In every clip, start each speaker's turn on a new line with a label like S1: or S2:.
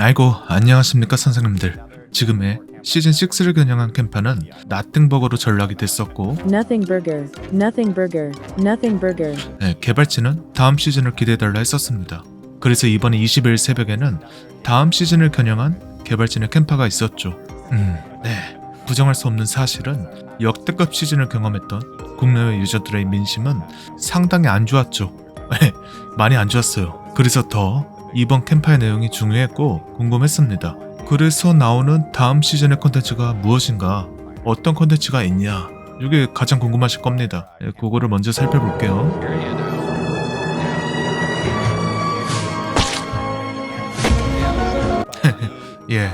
S1: 아이고 안녕하십니까 선생님들 지금의 시즌 6를 겨냥한 캠파는 나띵버거로 전락이 됐었고
S2: Nothing burger. Nothing burger. Nothing burger.
S1: 네, 개발진은 다음 시즌을 기대해달라 했었습니다 그래서 이번 20일 새벽에는 다음 시즌을 겨냥한 개발진의 캠파가 있었죠 음, 네 부정할 수 없는 사실은 역대급 시즌을 경험했던 국내외 유저들의 민심은 상당히 안 좋았죠 네, 많이 안 좋았어요 그래서 더 이번 캠파의 내용이 중요했고 궁금했습니다. 그래서 나오는 다음 시즌의 컨텐츠가 무엇인가? 어떤 컨텐츠가 있냐? 이게 가장 궁금하실 겁니다. 예, 그거를 먼저 살펴볼게요. 예,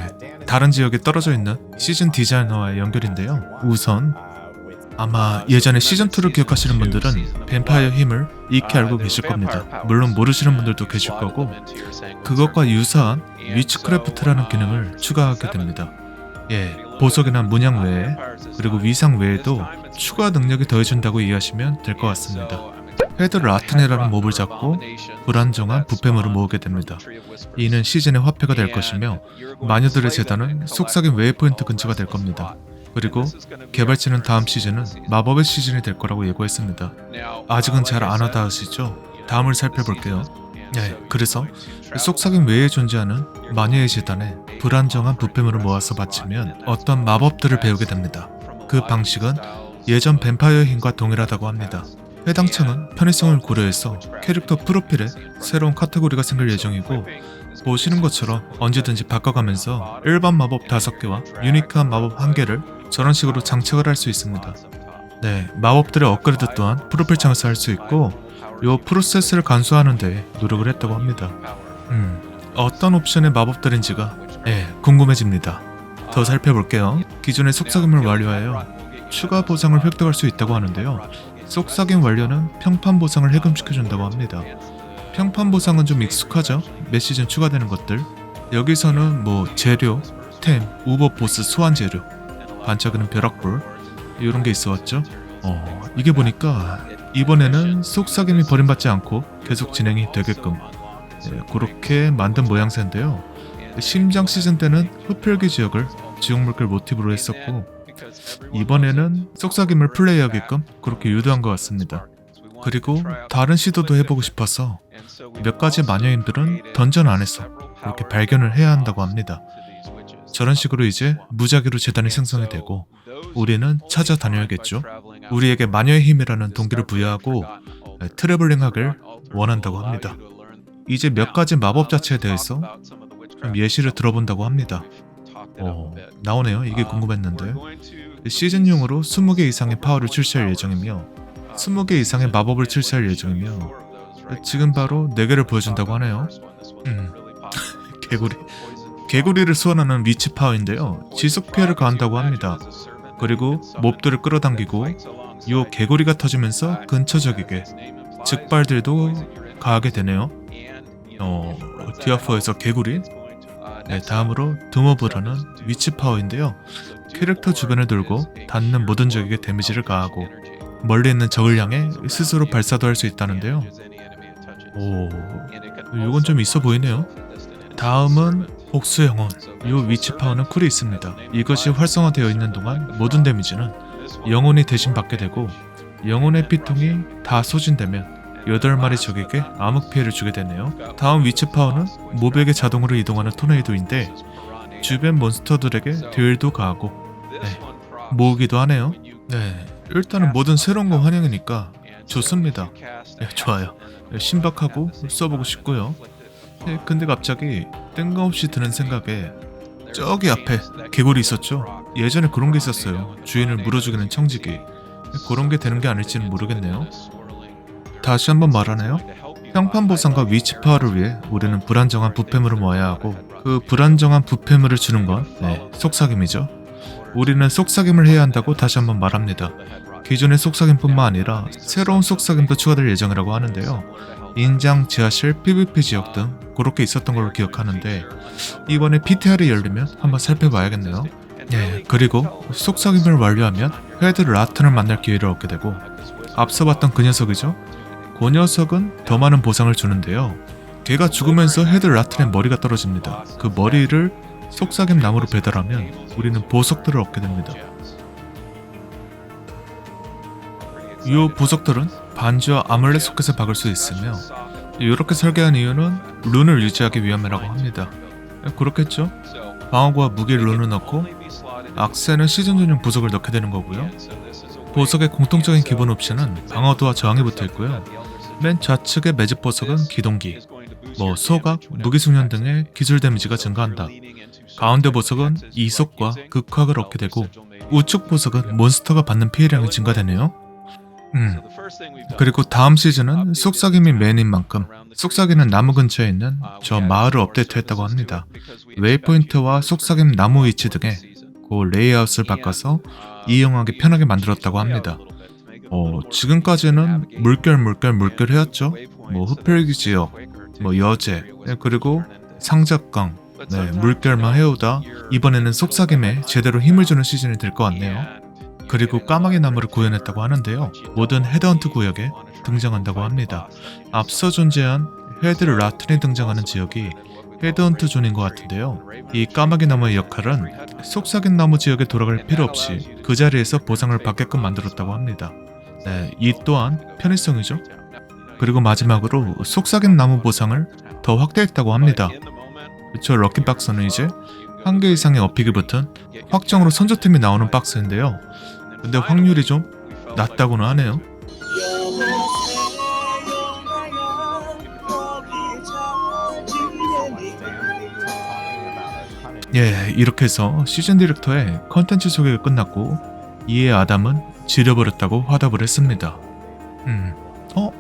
S1: 다른 지역에 떨어져 있는 시즌 디자이너와의 연결인데요. 우선 아마 예전에 시즌2를 기억하시는 분들은 뱀파이어 힘을 익히 알고 계실 겁니다. 물론 모르시는 분들도 계실 거고 그것과 유사한 위치크래프트라는 기능을 추가하게 됩니다. 예, 보석이나 문양 외에 그리고 위상 외에도 추가 능력이 더해준다고 이해하시면 될 것 같습니다. 헤드 라트네라는 몹을 잡고 불안정한 부패물을 모으게 됩니다. 이는 시즌의 화폐가 될 것이며 마녀들의 재단은 속삭임 웨이 포인트 근처가 될 겁니다. 그리고 개발진은 다음 시즌은 마법의 시즌이 될 거라고 예고했습니다. 아직은 잘 안 와닿으시죠 다음을 살펴볼게요. 네, 그래서 속삭임 외에 존재하는 마녀의 재단에 불안정한 부패물을 모아서 바치면 어떤 마법들을 배우게 됩니다. 그 방식은 예전 뱀파이어 힘과 동일하다고 합니다. 해당 층은 편의성을 고려해서 캐릭터 프로필에 새로운 카테고리가 생길 예정이고 보시는 것처럼 언제든지 바꿔가면서 일반 마법 5개와 유니크한 마법 1개를 저런 식으로 장착을 할 수 있습니다. 네, 마법들의 업그레이드 또한 프로필 창에서 할 수 있고 요 프로세스를 간소화하는 데 노력을 했다고 합니다. 음, 어떤 옵션의 마법들인지가 예, 궁금해집니다. 더 살펴볼게요. 기존의 속삭임을 완료하여 추가 보상을 획득할 수 있다고 하는데요. 속삭임 완료는 평판 보상을 해금시켜준다고 합니다. 평판 보상은 좀 익숙하죠? 몇 시즌 추가되는 것들. 여기서는 뭐 재료, 템, 우버 보스 소환 재료, 반짝이는 벼락불 이런 게 있어왔죠. 어 이게 보니까 이번에는 속삭임이 버림받지 않고 계속 진행이 되게끔 네, 그렇게 만든 모양새인데요. 심장 시즌 때는 흡혈귀 지역을 지옥물길 모티브로 했었고 이번에는 속삭임을 플레이하게끔 그렇게 유도한 것 같습니다. 그리고 다른 시도도 해보고 싶어서 몇 가지 마녀님들은 던전 안에서 그렇게 발견을 해야 한다고 합니다. 저런 식으로 이제 무작위로 재단이 생성이 되고 우리는 찾아다녀야겠죠. 우리에게 마녀의 힘이라는 동기를 부여하고 트래블링하길 원한다고 합니다. 이제 몇 가지 마법 자체에 대해서 좀 예시를 들어본다고 합니다. 어, 나오네요. 이게 궁금했는데 시즌용으로 20개 이상의 파워를 출시할 예정이며 20개 이상의 마법을 출시할 예정이며 지금 바로 4개를 보여준다고 하네요. 음, 개구리. 개구리를 소환하는 위치 파워인데요. 지속 피해를 가한다고 합니다. 그리고 몹들을 끌어당기고 요 개구리가 터지면서 근처 적에게 즉발들도 가하게 되네요. 어, 디아퍼에서 개구리. 네, 다음으로 드모브라는 위치 파워인데요. 캐릭터 주변을 돌고 닿는 모든 적에게 데미지를 가하고 멀리 있는 적을 향해 스스로 발사도 할 수 있다는데요. 오, 이건 좀 있어 보이네요. 다음은 복수 영혼. 요 위치 파워는 쿨이 있습니다. 이것이 활성화되어 있는 동안 모든 데미지는 영혼이 대신 받게 되고 영혼의 피통이 다 소진되면 8마리 적에게 암흑 피해를 주게 되네요. 다음 위치 파워는 모백에 자동으로 이동하는 토네이도인데 주변 몬스터들에게 딜도 가하고 네, 모으기도 하네요. 네, 일단은 뭐든 새로운 거 환영이니까 좋습니다. 네, 좋아요. 네, 신박하고 써보고 싶고요. 네, 근데 갑자기 뜬금없이 드는 생각에 저기 앞에 개구리 있었죠? 예전에 그런 게 있었어요. 주인을 물어주기는 청지기. 네, 그런 게 되는 게 아닐지는 모르겠네요. 다시 한번 말하나요? 평판 보상과 위치 파워를 위해 우리는 불안정한 부패물을 모아야 하고 그 불안정한 부패물을 주는 건 네, 속삭임이죠. 우리는 속삭임을 해야 한다고 다시 한번 말합니다. 기존의 속삭임뿐만 아니라 새로운 속삭임도 추가될 예정이라고 하는데요. 인장, 지하실, PVP 지역 등 그렇게 있었던 걸로 기억하는데 이번에 PTR이 열리면 한번 살펴봐야겠네요. 네, 그리고 속삭임을 완료하면 헤드 라튼을 만날 기회를 얻게 되고 앞서 봤던 그 녀석이죠. 그 녀석은 더 많은 보상을 주는데요. 걔가 죽으면서 헤드 라튼의 머리가 떨어집니다. 그 머리를 속삭임 나무로 배달하면 우리는 보석들을 얻게 됩니다. 이 보석들은 반지와 아물렛 소켓에 박을 수 있으며 이렇게 설계한 이유는 룬을 유지하기 위함이라고 합니다. 그렇겠죠? 방어구와 무기 룬을 넣고 악세는 시즌 전용 보석을 넣게 되는 거고요. 보석의 공통적인 기본 옵션은 방어도와 저항이 붙어 있고요. 맨 좌측의 매직 보석은 기동기, 뭐 소각, 무기 숙련 등의 기술 데미지가 증가한다. 가운데 보석은 이속과 극화를 얻게 되고 우측 보석은 몬스터가 받는 피해량이 증가되네요. 음. 그리고 다음 시즌은 속삭임이 메인인 만큼 속삭이는 나무 근처에 있는 저 마을을 업데이트했다고 합니다. 웨이포인트와 속삭임 나무 위치 등의 그 레이아웃을 바꿔서 이용하기 편하게 만들었다고 합니다. 어, 지금까지는 물결 물결 물결 해왔죠. 뭐 흡혈기 지역, 뭐 여제, 네, 그리고 상작강, 네, 물결만 해오다 이번에는 속삭임에 제대로 힘을 주는 시즌이 될 것 같네요. 그리고 까마귀 나무를 구현했다고 하는데요. 모든 헤드헌트 구역에 등장한다고 합니다. 앞서 존재한 헤드 라튼이 등장하는 지역이 헤드헌트 존인 것 같은데요. 이 까마귀 나무의 역할은 속삭임 나무 지역에 돌아갈 필요 없이 그 자리에서 보상을 받게끔 만들었다고 합니다. 네, 이 또한 편의성이죠. 그리고 마지막으로 속삭임 나무 보상을 더 확대했다고 합니다. 저 럭키박스는 이제 한 개 이상의 어픽이 붙은 확정으로 선조팀이 나오는 박스인데요. 근데 확률이 좀 낮다고는 하네요. 예, 이렇게 해서 시즌 디렉터의 컨텐츠 소개가 끝났고 이에 아담은 지려버렸다고 화답을 했습니다. 음, 어?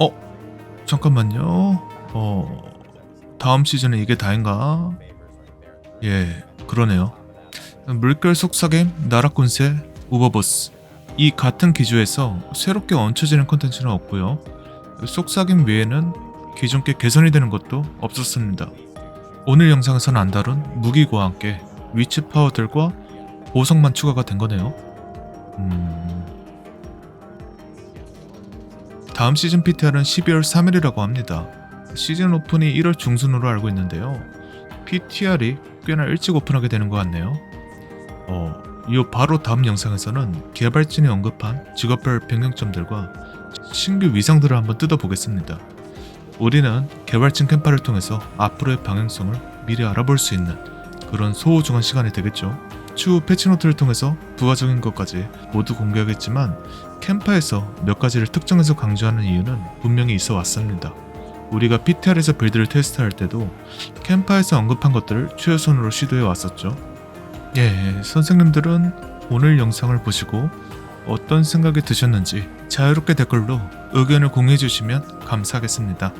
S1: 어? 잠깐만요. 어, 다음 시즌은 이게 다인가? 예, 그러네요. 물결 속삭임, 나라꾼새, 우버보스 이 같은 기조에서 새롭게 얹혀지는 컨텐츠는 없고요. 속삭임 외에는 기존 게 개선이 되는 것도 없었습니다. 오늘 영상에서는 안 다룬 무기과 함께 위치 파워들과 보석만 추가가 된 거네요. 음... 다음 시즌 PTR은 12월 3일이라고 합니다. 시즌 오픈이 1월 중순으로 알고 있는데요. PTR이 꽤나 일찍 오픈하게 되는 것 같네요. 어, 이 바로 다음 영상에서는 개발진이 언급한 직업별 변경점들과 신규 위상들을 한번 뜯어보겠습니다. 우리는 개발진 캠파를 통해서 앞으로의 방향성을 미리 알아볼 수 있는 그런 소중한 시간이 되겠죠. 추후 패치노트를 통해서 부가적인 것까지 모두 공개하겠지만 캠파에서 몇 가지를 특정해서 강조하는 이유는 분명히 있어 왔습니다. 우리가 PTR에서 빌드를 테스트할 때도 캠파에서 언급한 것들을 최우선으로 시도해 왔었죠. 예, 선생님들은 오늘 영상을 보시고 어떤 생각이 드셨는지 자유롭게 댓글로 의견을 공유해 주시면 감사하겠습니다.